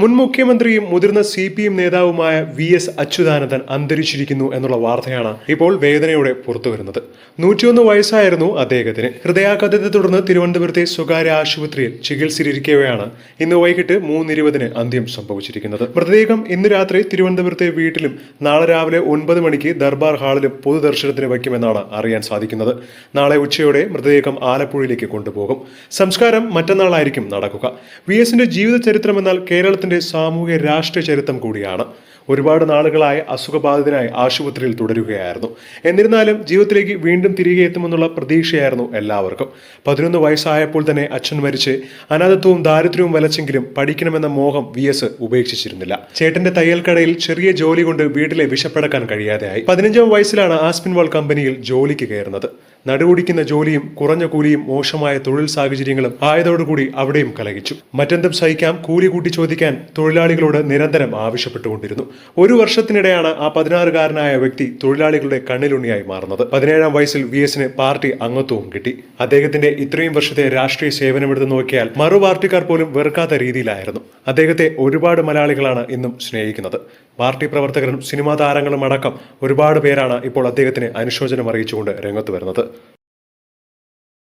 മുൻ മുഖ്യമന്ത്രിയും മുതിർന്ന സി പി എം നേതാവുമായ വി എസ് അച്യുതാനന്ദൻ അന്തരിച്ചിരിക്കുന്നു എന്നുള്ള വാർത്തയാണ് ഇപ്പോൾ വേദനയോടെ പുറത്തുവരുന്നത് നൂറ്റിയൊന്ന് വയസ്സായിരുന്നു അദ്ദേഹത്തിന്. ഹൃദയാഘാതത്തെ തുടർന്ന് തിരുവനന്തപുരത്തെ സ്വകാര്യ ആശുപത്രിയിൽ ചികിത്സയിലിരിക്കവെയാണ് ഇന്ന് വൈകിട്ട് മൂന്നിരുപതിന് അന്ത്യം സംഭവിച്ചിരിക്കുന്നത്. മൃതദേഹം ഇന്ന് രാത്രി തിരുവനന്തപുരത്തെ വീട്ടിലും നാളെ രാവിലെ ഒൻപത് മണിക്ക് ദർബാർ ഹാളിലും പൊതുദർശനത്തിന് വയ്ക്കുമെന്നാണ് അറിയാൻ സാധിക്കുന്നത്. നാളെ ഉച്ചയോടെ മൃതദേഹം ആലപ്പുഴയിലേക്ക് കൊണ്ടുപോകും. സംസ്കാരം മറ്റന്നാളായിരിക്കും നടക്കുക. വി എസിന്റെ ജീവിത ചരിത്രം എന്നാൽ കേരളത്തിന്റെ സാമൂഹ്യ രാഷ്ട്രീയ ചരിത്രം കൂടിയാണ്. ഒരുപാട് നാളുകളായി അസുഖബാധിതനായി ആശുപത്രിയിൽ തുടരുകയായിരുന്നു. എന്നിരുന്നാലും ജീവിതത്തിലേക്ക് വീണ്ടും തിരികെ എത്തുമെന്നുള്ള പ്രതീക്ഷയായിരുന്നു എല്ലാവർക്കും. പതിനൊന്ന് വയസ്സായപ്പോൾ തന്നെ അച്ഛൻ മരിച്ച് അനാഥത്വവും ദാരിദ്ര്യവും വലച്ചെങ്കിലും പഠിക്കണമെന്ന മോഹം വി എസ് ഉപേക്ഷിച്ചിരുന്നില്ല. ചേട്ടന്റെ തയ്യൽക്കടയിൽ ചെറിയ ജോലി കൊണ്ട് വീട്ടിലെ വിശപ്പടക്കാൻ കഴിയാതെയായി. പതിനഞ്ചാം വയസ്സിലാണ് ആസ്പിൻവാൾ കമ്പനിയിൽ ജോലിക്ക് കയറുന്നത്. നടുകുടിക്കുന്ന ജോലിയും കുറഞ്ഞ കൂലിയും മോശമായ തൊഴിൽ സാഹചര്യങ്ങളും ആയതോടുകൂടി അവിടെയും കലകിച്ചു മറ്റെന്തും സഹിക്കാം കൂലി കൂട്ടി ചോദിക്കാൻ തൊഴിലാളികളോട് നിരന്തരം ആവശ്യപ്പെട്ടുകൊണ്ടിരുന്നു. ഒരു വർഷത്തിനിടെയാണ് ആ പതിനാറുകാരനായ വ്യക്തി തൊഴിലാളികളുടെ കണ്ണിലുണ്ണിയായി മാറുന്നത്. പതിനേഴാം വയസ്സിൽ വി എസിന് പാർട്ടി അംഗത്വവും കിട്ടി. അദ്ദേഹത്തിന്റെ ഇത്രയും വർഷത്തെ രാഷ്ട്രീയ സേവനമെടുത്ത് നോക്കിയാൽ മറു പാർട്ടിക്കാർ പോലും വെറുക്കാത്ത രീതിയിലായിരുന്നു. അദ്ദേഹത്തെ ഒരുപാട് മലയാളികളാണ് ഇന്നും സ്നേഹിക്കുന്നത്. പാർട്ടി പ്രവർത്തകരും സിനിമാ താരങ്ങളും അടക്കം ഒരുപാട് പേരാണ് ഇപ്പോൾ അദ്ദേഹത്തിന് അനുശോചനം അറിയിച്ചുകൊണ്ട് രംഗത്ത് വരുന്നത്.